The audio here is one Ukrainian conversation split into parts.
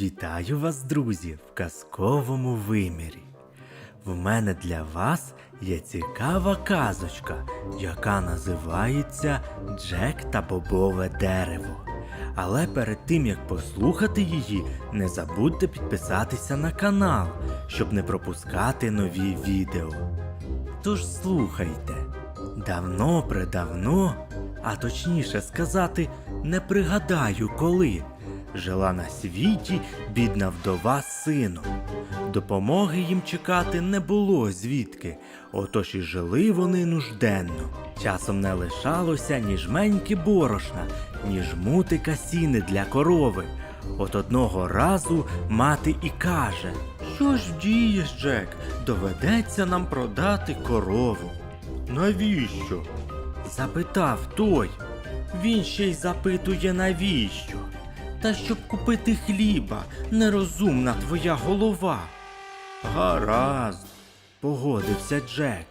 Вітаю вас, друзі, в казковому вимірі. В мене для вас є цікава казочка, яка називається Джек та Бобове дерево. Але перед тим як послухати її, не забудьте підписатися на канал, щоб не пропускати нові відео. Тож слухайте, давно предавно, а точніше сказати, не пригадаю коли, жила на світі бідна вдова з сином. Допомоги їм чекати не було звідки, отож і жили вони нужденно. Часом не лишалося ні жменьки борошна, ні жмутика сіни для корови. От одного разу мати і каже: Що ж дієш, Джек? Доведеться нам продати корову. Навіщо? запитав той. Він ще й запитує, навіщо? Та щоб купити хліба, нерозумна твоя голова. Гаразд, погодився Джек.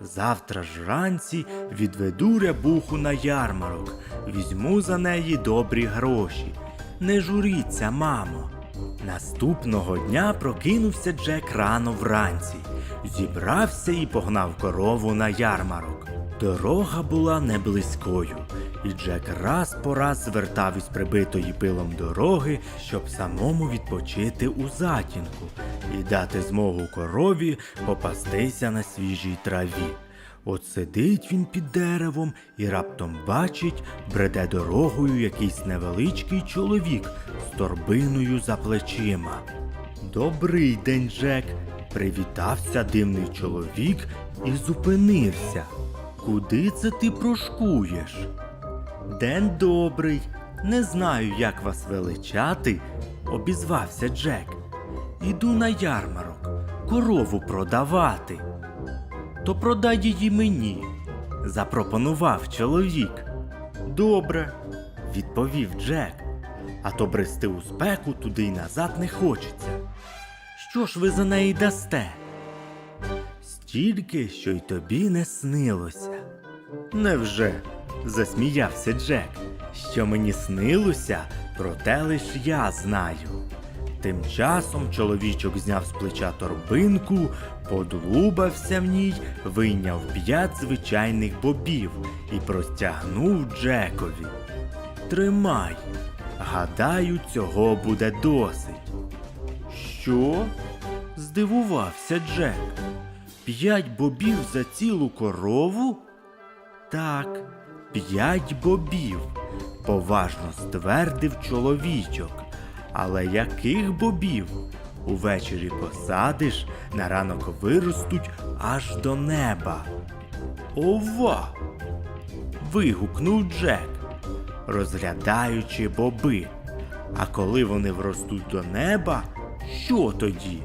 Завтра ж вранці відведу рябуху на ярмарок, візьму за неї добрі гроші. Не журіться, мамо. Наступного дня прокинувся Джек рано вранці, зібрався і погнав корову на ярмарок. Дорога була не близькою, і Джек раз по раз звертав із прибитої пилом дороги, щоб самому відпочити у затінку і дати змогу корові попастися на свіжій траві. От сидить він під деревом і раптом бачить, бреде дорогою якийсь невеличкий чоловік з торбиною за плечима. Добрий день, Джек. Привітався дивний чоловік і зупинився. Куди це ти прошкуєш? День добрий. Не знаю, як вас величати, обізвався Джек. Іду на ярмарок, корову продавати. То продай її мені, запропонував чоловік. Добре, відповів Джек. А то брести у спеку туди й назад не хочеться. Що ж ви за неї дасте? Стільки, що й тобі не снилося. Невже? Засміявся Джек. Що мені снилося, проте лиш я знаю. Тим часом чоловічок зняв з плеча торбинку, подлубався в ній, вийняв п'ять звичайних бобів і простягнув Джекові. Тримай. Гадаю, цього буде досить. Що? здивувався Джек. П'ять бобів за цілу корову? Так, п'ять бобів, поважно ствердив чоловічок. Але яких бобів? Увечері посадиш, на ранок виростуть аж до неба. Ова. вигукнув Джек, розглядаючи боби. А коли вони вростуть до неба, що тоді?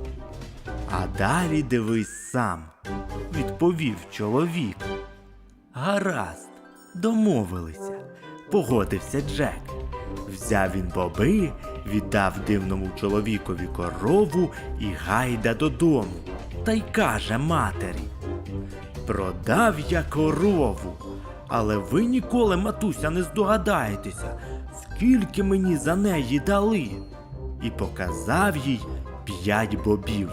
А далі дивись сам, відповів чоловік. Гаразд, домовилися, погодився Джек. Взяв він боби, віддав дивному чоловікові корову і гайда додому. Та й каже матері. Продав я корову, але ви ніколи, матуся, не здогадаєтеся, скільки мені за неї дали. І показав їй п'ять бобів.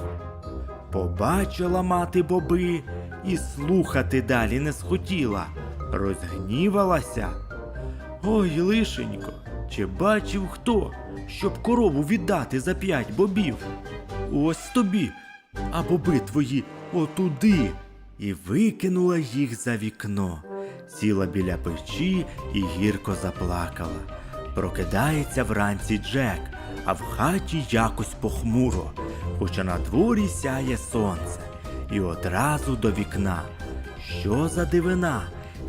Побачила мати боби і слухати далі не схотіла, розгнівалася. Ой, лишенько, чи бачив хто, щоб корову віддати за п'ять бобів? Ось тобі, а боби твої отуди. І викинула їх за вікно, сіла біля печі і гірко заплакала. Прокидається вранці Джек, а в хаті якось похмуро, хоча на дворі сяє сонце. І одразу до вікна. Що за дивина?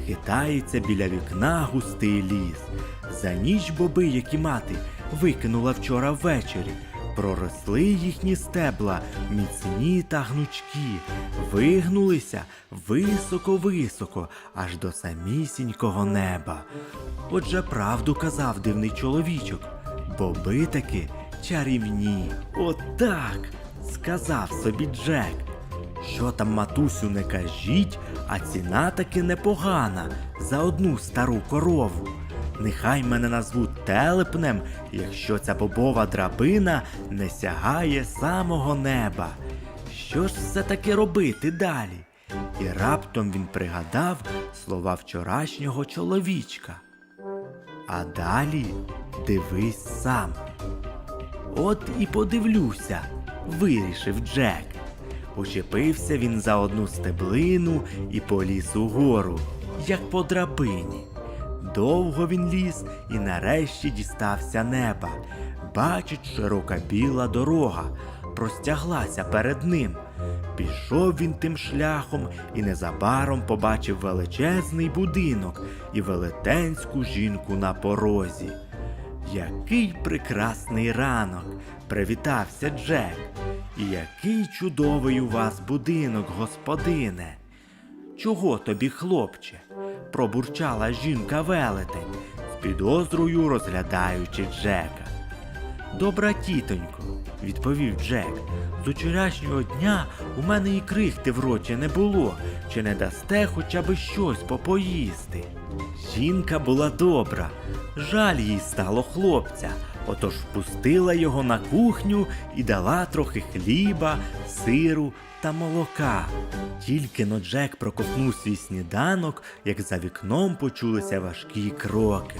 Хитається біля вікна густий ліс. За ніч боби, які мати викинула вчора ввечері. Проросли їхні стебла, міцні та гнучкі, вигнулися високо-високо, аж до самісінького неба. Отже, правду казав дивний чоловічок, боби таки чарівні. Отак, сказав собі Джек. Що там, матусю, не кажіть, а ціна таки непогана за одну стару корову. Нехай мене назвуть телепнем, якщо ця бобова драбина не сягає самого неба. Що ж все таки робити далі? І раптом він пригадав слова вчорашнього чоловічка. А далі дивись сам. От і подивлюся, вирішив Джек. Учепився він за одну стеблину і поліз угору, як по драбині. Довго він ліз і нарешті дістався неба. Бачить, широка біла дорога простяглася перед ним. Пішов він тим шляхом і незабаром побачив величезний будинок і велетенську жінку на порозі. Який прекрасний ранок! Привітався Джек. Який чудовий у вас будинок, господине. Чого тобі, хлопче? пробурчала жінка велетень, з підозрою розглядаючи Джека. Добра тітонько, відповів Джек. З учорашнього дня у мене і крихти в роті не було, чи не дасте хоча б щось попоїсти. Жінка була добра, жаль їй стало хлопця, отож впустила його на кухню і дала трохи хліба, сиру та молока. Тільки но Джек проковтнув свій сніданок, як за вікном почулися важкі кроки.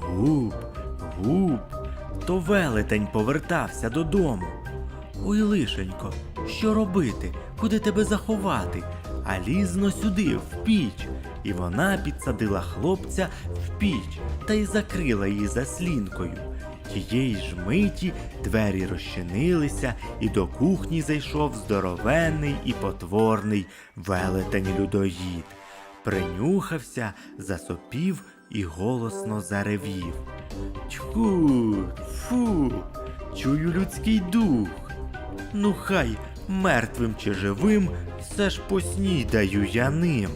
Гуп, гуп, то велетень повертався додому. Ой, лишенько, що робити? Куди тебе заховати? А лізно сюди, в піч. І вона підсадила хлопця в піч та й закрила її заслінкою. Тієї ж миті двері розчинилися, і до кухні зайшов здоровенний і потворний велетень людоїд. Принюхався, засопів і голосно заревів. Тьху, фу, чую людський дух. Ну хай мертвим чи живим, все ж поснідаю я ним.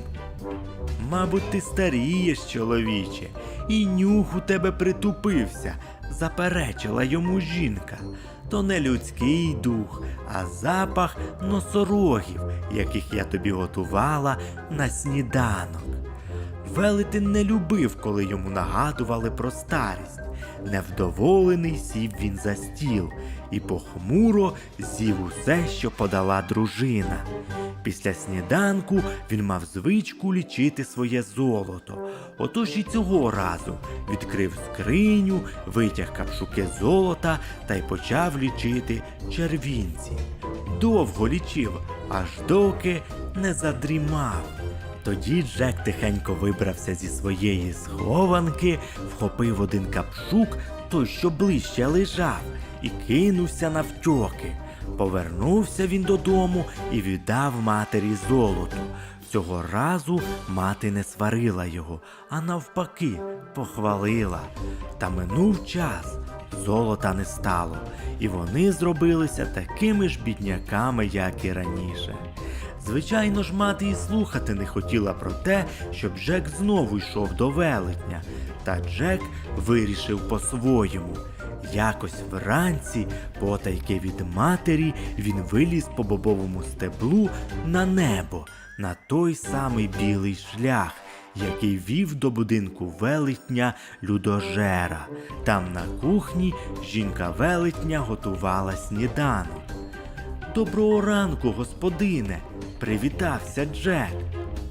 Мабуть, ти старієш, чоловіче, і нюх у тебе притупився, заперечила йому жінка. То не людський дух, а запах носорогів, яких я тобі готувала на сніданок. Велетин не любив, коли йому нагадували про старість. Невдоволений сів він за стіл і похмуро з'їв усе, що подала дружина. Після сніданку він мав звичку лічити своє золото. Отож і цього разу відкрив скриню, витяг капшуки золота та й почав лічити червінці. Довго лічив, аж доки не задрімав. Тоді Джек тихенько вибрався зі своєї схованки, вхопив один капшук, той, що ближче лежав, і кинувся навтьоки. Повернувся він додому і віддав матері золото. Цього разу мати не сварила його, а навпаки, похвалила. Та минув час, золота не стало, і вони зробилися такими ж бідняками, як і раніше. Звичайно ж, мати і слухати не хотіла про те, щоб Джек знову йшов до велетня. Та Джек вирішив по-своєму. Якось вранці, потайки від матері, він виліз по бобовому стеблу на небо, на той самий білий шлях, який вів до будинку велетня людожера. Там на кухні жінка велетня готувала сніданок. Доброго ранку, господине, привітався Джек.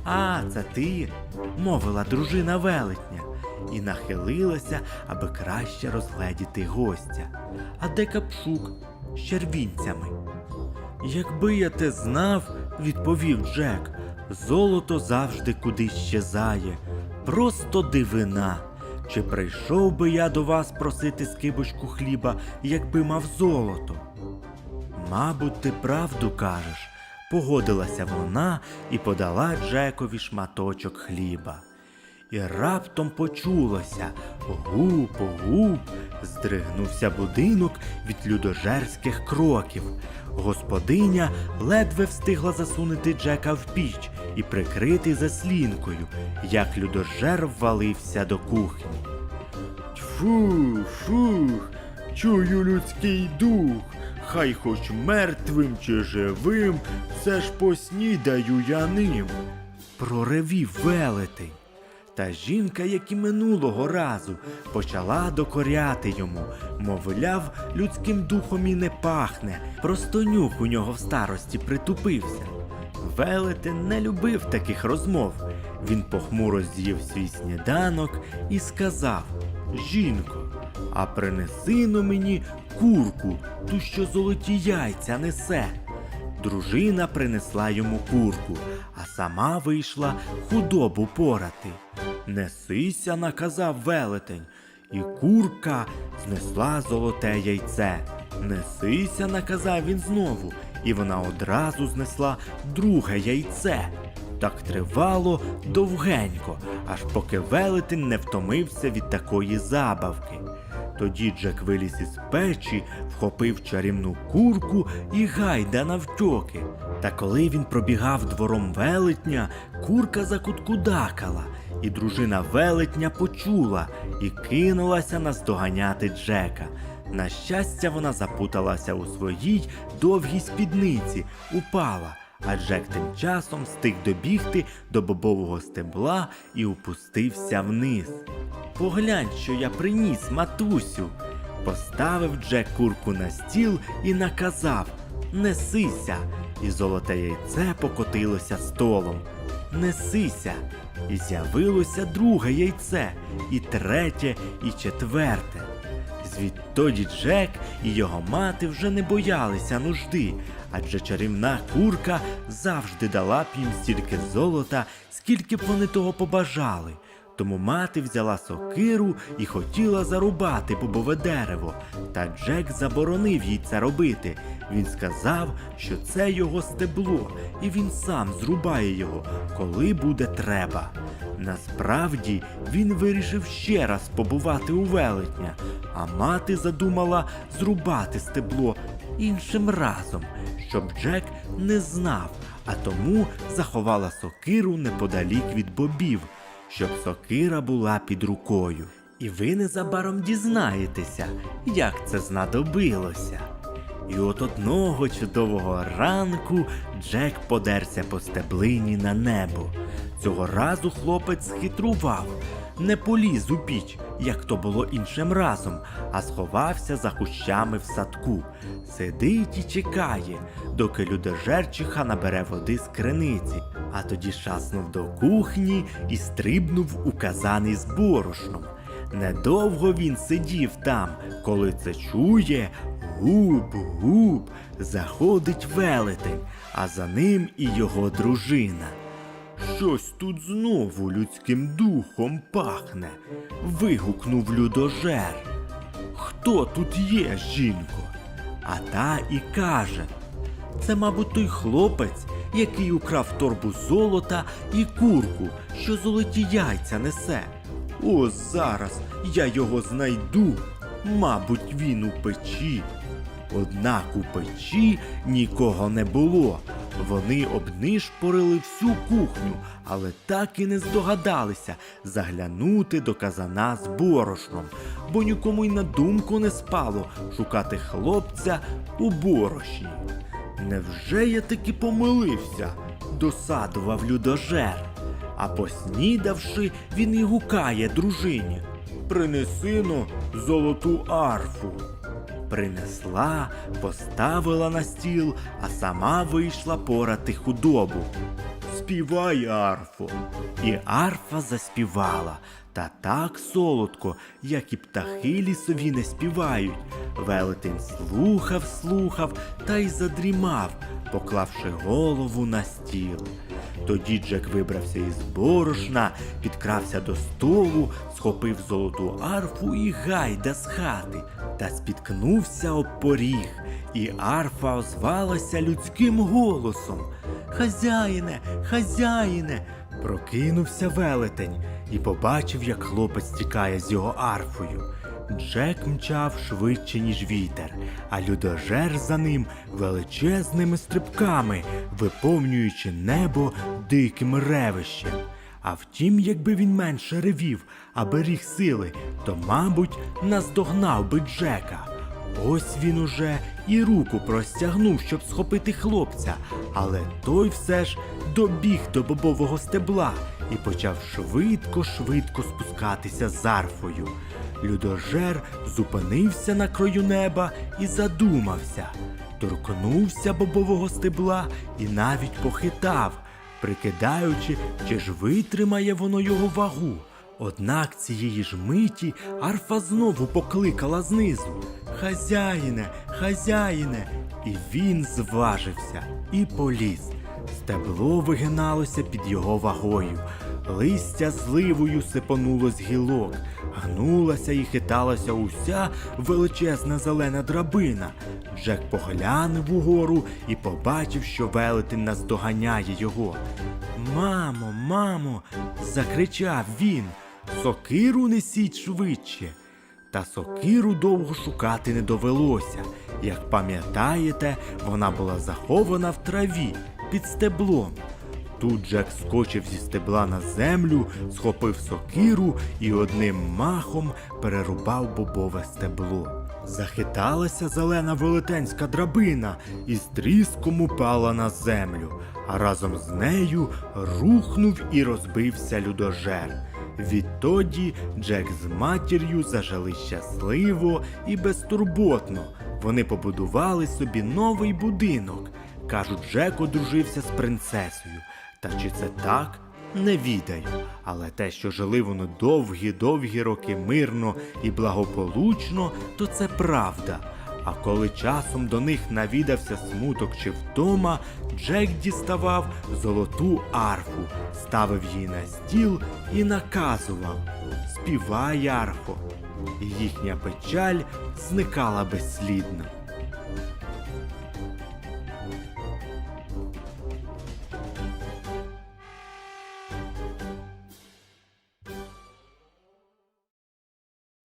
А, це ти, мовила дружина велетня, і нахилилася, аби краще розгледіти гостя. А де капшук з червінцями? Якби я те знав, відповів Джек, золото завжди кудись щезає. Просто дивина. Чи прийшов би я до вас просити скибочку хліба, якби мав золото? Мабуть, ти правду кажеш, погодилася вона і подала Джекові шматочок хліба. І раптом почулося гуп, гуп, здригнувся будинок від людожерських кроків. Господиня ледве встигла засунути Джека в піч і прикрити заслінкою, як людожер ввалився до кухні. Тьфу, фух, чую людський дух. Хай хоч мертвим чи живим, все ж поснідаю я ним. Проревів велетень. Та жінка, як і минулого разу, почала докоряти йому, мовляв, людським духом і не пахне, просто нюх у нього в старості притупився. Велетен не любив таких розмов. Він похмуро з'їв свій сніданок і сказав: Жінко, а принеси но мені курку, ту, що золоті яйця несе. Дружина принесла йому курку, а сама вийшла худобу порати. Несися, наказав велетень, і курка знесла золоте яйце. Несися, наказав він знову, і вона одразу знесла друге яйце. Так тривало довгенько, аж поки велетень не втомився від такої забавки. Тоді Джек виліз із печі, вхопив чарівну курку і гайда навтьоки. Та коли він пробігав двором велетня, курка закуткудакала, і дружина велетня почула і кинулася наздоганяти Джека. На щастя, вона запуталася у своїй довгій спідниці, упала. Джек тим часом встиг добігти до бобового стебла і опустився вниз. Поглянь, що я приніс, матусю. Поставив Джек курку на стіл і наказав Несися. І золоте яйце покотилося столом. Несися. І з'явилося друге яйце, і третє, і четверте. Звідтоді Джек і його мати вже не боялися нужди, адже чарівна курка завжди дала б їм стільки золота, скільки б вони того побажали. Тому мати взяла сокиру і хотіла зарубати бобове дерево, та Джек заборонив їй це робити. Він сказав, що це його стебло, і він сам зрубає його, коли буде треба. Насправді він вирішив ще раз побувати у велетня, а мати задумала зрубати стебло іншим разом, щоб Джек не знав, а тому заховала сокиру неподалік від бобів, щоб сокира була під рукою. І ви незабаром дізнаєтеся, як це знадобилося. І от одного чудового ранку Джек подерся по стеблині на небо. Цього разу хлопець схитрував, не поліз у піч, як то було іншим разом, а сховався за кущами в садку. Сидить і чекає, доки людожерчиха набере води з криниці, а тоді шаснув до кухні і стрибнув у казан із борошном. Недовго він сидів там, коли це чує, губ, губ, заходить велетень, а за ним і його дружина. Щось тут знову людським духом пахне. вигукнув людожер. Хто тут є, жінко? А та і каже. Це, мабуть, той хлопець, який украв торбу золота і курку, що золоті яйця несе. О, зараз я його знайду. Мабуть, він у печі. Однак у печі нікого не було. Вони обнишпорили всю кухню, але так і не здогадалися заглянути до казана з борошном, бо нікому й на думку не спало шукати хлопця у борошні. Невже я таки помилився? досадував людожер. А поснідавши, він і гукає дружині. Принеси но золоту арфу. Принесла, поставила на стіл, а сама вийшла порати худобу. Співай, арфо. І арфа заспівала, та так солодко, як і птахи лісові не співають. Велетень слухав, слухав та й задрімав, поклавши голову на стіл. Тоді Джек вибрався із борошна, підкрався до столу, схопив золоту арфу і гайда з хати, та спіткнувся об поріг, і арфа озвалася людським голосом. Хазяїне, хазяїне. Прокинувся велетень і побачив, як хлопець тікає з його арфою. Джек мчав швидше, ніж вітер, а людожер за ним величезними стрибками, виповнюючи небо диким ревищем. А втім, якби він менше ревів, а беріг сили, то, мабуть, наздогнав би Джека. Ось він уже і руку простягнув, щоб схопити хлопця, але той все ж добіг до бобового стебла і почав швидко-швидко спускатися з арфою. Людожер зупинився на краю неба і задумався, торкнувся бобового стебла і навіть похитав, прикидаючи, чи ж витримає воно його вагу. Однак цієї ж миті арфа знову покликала знизу Хазяїне, хазяїне, і він зважився і поліз. Стебло вигиналося під його вагою, листя зливою сипонуло з гілок, гнулася і хиталася уся величезна зелена драбина. Джек поглянув угору і побачив, що велетень наздоганяє його. Мамо, мамо, закричав він. Сокиру несіть швидше. Та сокиру довго шукати не довелося. Як пам'ятаєте, вона була захована в траві під стеблом. Тут Джек скочив зі стебла на землю, схопив сокиру і одним махом перерубав бобове стебло. Захиталася зелена велетенська драбина і з тріском упала на землю, а разом з нею рухнув і розбився людожер. Відтоді Джек з матір'ю зажили щасливо і безтурботно. Вони побудували собі новий будинок. Кажуть, Джек одружився з принцесою. Та чи це так? Не відаю. Але те, що жили вони довгі-довгі роки мирно і благополучно, то це правда. А коли часом до них навідався смуток чи втома, Джек діставав золоту арфу, ставив її на стіл і наказував Співай, арфо. Їхня печаль зникала безслідно.